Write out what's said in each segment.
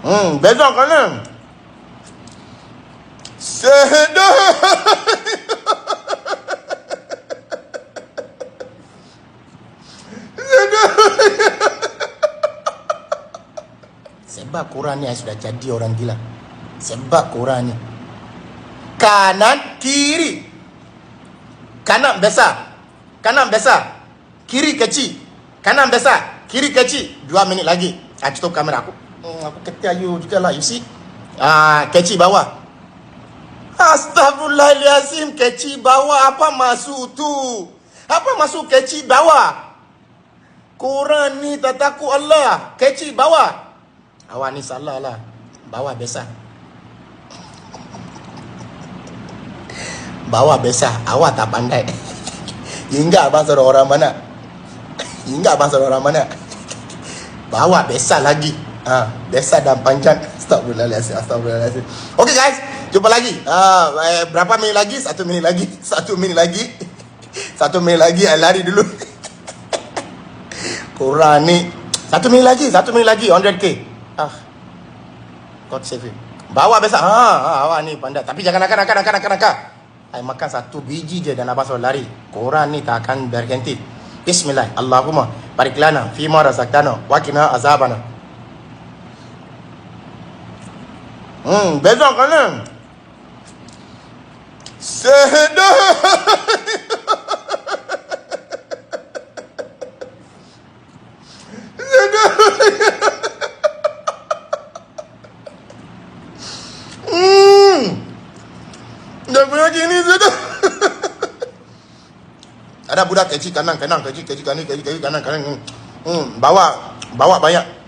Hmm, besok kanan. Sedap. Sebab korang ni sudah jadi orang gila. Sebab korang ni. Kanan, kiri. Kanan besar. Kanan besar. Kiri kecil. Kanan besar. Kiri kecil. Dua minit lagi. Ah, tutup kamera aku. Hmm, aku ketia you juga lah. You see? Ah, kecil bawah. Astaghfirullahaladzim. Kecil bawah. Apa masuk tu? Apa masuk kecil bawah? Korang ni tak takut Allah. Kecil bawah. Awak ni salah lah. Bawah besar. Bawah besar. Awak tak pandai. Ingat abang suruh orang mana? Ingat abang suruh orang mana? Bawah besar lagi. Ha, besar dan panjang. Astagfirullahaladzim. Astagfirullahaladzim. Okay guys. Jumpa lagi. Ha, eh, berapa minit lagi? Satu minit lagi. Satu minit lagi. Satu minit lagi. I lari dulu. Korang ni. Satu minit lagi. Satu minit lagi. 100k. Ah. God save you. Bawa besar. Ha, ha awak ni pandai. Tapi jangan nakal nakal nakal nakal nakal. I makan satu biji je dan abang suruh lari. Korang ni tak akan berhenti. Bismillah. Allahumma barik lana fi ma razaqtana wa qina azabana. Hmm, besok kan? Sedap. Hmm. Budak kecil kanan kanan kecil kecil kanan kecil kecil kanan kanan. Hmm. Bawa bawa banyak.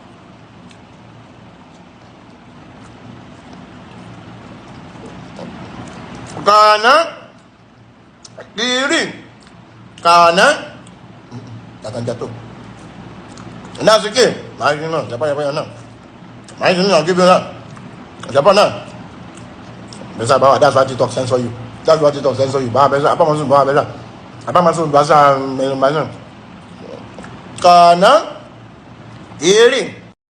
kana. Qirin kana. Jatuh. jato na suke ma yi na japa japa na ma yi na give you na japa na besa bawa that's why tiktok censor you. That's why tiktok censor you. Bawa besa apa maksud bawa besa apa maksud bahasa masun kana. Qirin